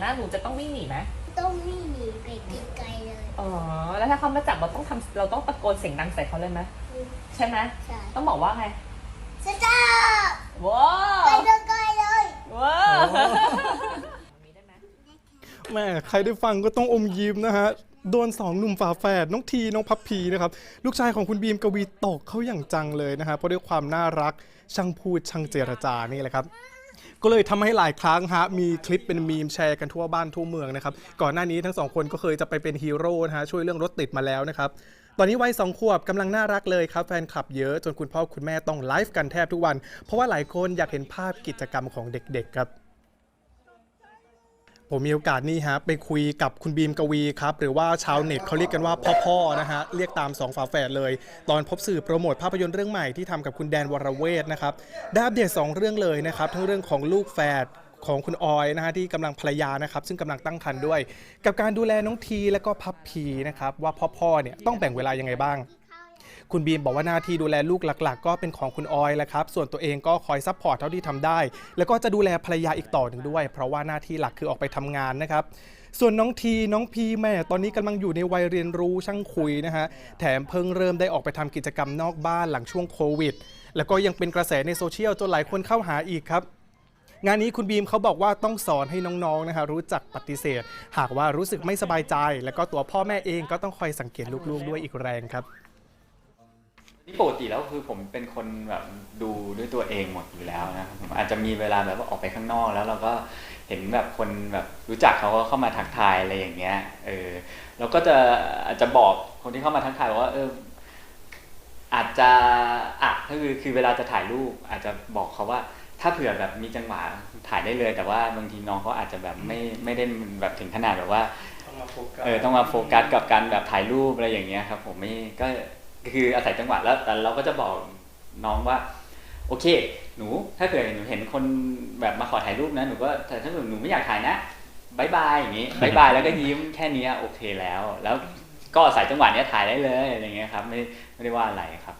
หน้าหนูจะต้องวิ่งหนีไหมต้องวิ่งหนีไปไกลๆเลย อ๋อ แล้วถ้าเขามาจับเราต้องทำเราต้องตะโกนเสียงดังใส่เขาเลยไหมใช่ไหมใช่ ต้องบอกว่าไงสต๊อปว้าไปวไกลๆเลยว้าวแม่ใครได้ฟังก็ต้องอมยิ้มนะฮะ โดนสองหนุ่มฝาแฝดน้องทีน้องพับพีนะครับ ลูกชายของคุณบีมกวีตกเขาอย่างจังเลยนะฮะเพราะด้วยความน่ารักช่างพูดช่างเจรจานี่แหละครับ ก็เลยทำให้หลายครั้งฮะมีคลิปเป็นมีมแชร์กันทั่วบ้านทั่วเมืองนะครับก่อนหน้านี้ทั้งสองคนก็เคยจะไปเป็นฮีโร่นะฮะช่วยเรื่องรถติดมาแล้วนะครับตอนนี้วัยสองขวบกำลังน่ารักเลยครับ แฟนคลับเยอะจนคุณพ่อคุณแม่ต้องไลฟ์กันแทบทุกวัน เพราะว่าหลายคนอยากเห็นภาพกิจกรรมของเด็กๆครับ ผมมีโอกาสนี่ฮะไปคุยกับคุณบีมกวีครับ หรือว่าชาวเน็ตเขาเรียกกันว่าพ่อๆนะฮะเรียกตามสองฝาแฝดเลย ตอนพบสื่อโปรโมทภาพยนตร์เรื่องใหม่ที่ทำกับคุณแดนวรเวทนะครับได้อัปเดตสองเรื่องเลยนะครับทั้งเรื่องของลูกแฝดของคุณออยนะฮะที่กำลังภรรยานะครับ ซึ่งกำลังตั้งครรภ์ด้วย กับการดูแลน้องทีและก็พับพีนะครับว่าพ่อๆเนี่ยต้องแบ่งเวลายังไงบ้าง คุณบีมบอกว่าหน้าที่ดูแลลูกหลัก ๆ ก็เป็นของคุณออยแหละครับ ส่วนตัวเองก็คอยซัพพอร์ตเท่าที่ทำได้ แล้วก็จะดูแลภรรยาอีกต่อหนึ่งด้วย เพราะว่าหน้าที่หลักคือออกไปทำงานนะครับส่วนน้องทีน้องพีแม่ตอนนี้กำลังอยู่ในวัยเรียนรู้ช่างคุยนะฮะแถมเพิ่งเริ่มได้ออกไปทำกิจกรรมนอกบ้านหลังช่วงโควิด แล้วก็ยังเป็นกระแสในโซเชียลจนหลายคนเข้าหาอีกครับ งานนี้คุณบีมเขาบอกว่าต้องสอนให้น้องๆนะฮะรู้จักปฏิเสธ หากว่ารู้สึกไม่สบายใจ แล้วก็ตัวพ่อแม่เองก็ต้องคอยสังเกตลูกๆด้วยอีกแรงครับ ที่ปกติแล้วคือผมเป็นคนแบบดูด้วยตัวเองหมดอยู่แล้วนะครับผมอาจจะมีเวลาแบบว่าออกไปข้างนอกแล้วเราก็เห็นแบบคนแบบรู้จักเขาก็เข้ามาทักทายอะไรอย่างเงี้ย เออเราก็จะอาจจะบอกคนที่เข้ามาทักทายว่า เออ อาจจะอะก็คือคือเวลาจะถ่ายรูป อาจจะบอกเขาว่า ถ้าเผื่อแบบมีจังหวะถ่ายได้เลย แต่ว่าบางทีน้องเขาอาจจะแบบไม่ไม่ได้แบบถึงขนาดแบบว่าเออต้องมาโฟกัสกับการแบบถ่ายรูปอะไรอย่างเงี้ยครับ ผมไม่ก็ คืออาศัยจังหวะแล้วแต่เราก็จะบอกน้องว่า โอเค หนู ถ้าเกิดหนูเห็นคนแบบมาขอถ่ายรูปนะหนูก็แต่ถ้าเกิดหนูไม่อยากถ่ายนะบายบายอย่างนี้บายบายแล้วก็ยิ้มแค่นี้โอเคแล้ว แล้วก็อาศัยจังหวะเนี้ยถ่ายได้เลยอะไรเงี้ยครับ ไม่ไม่ได้ว่าอะไรครับ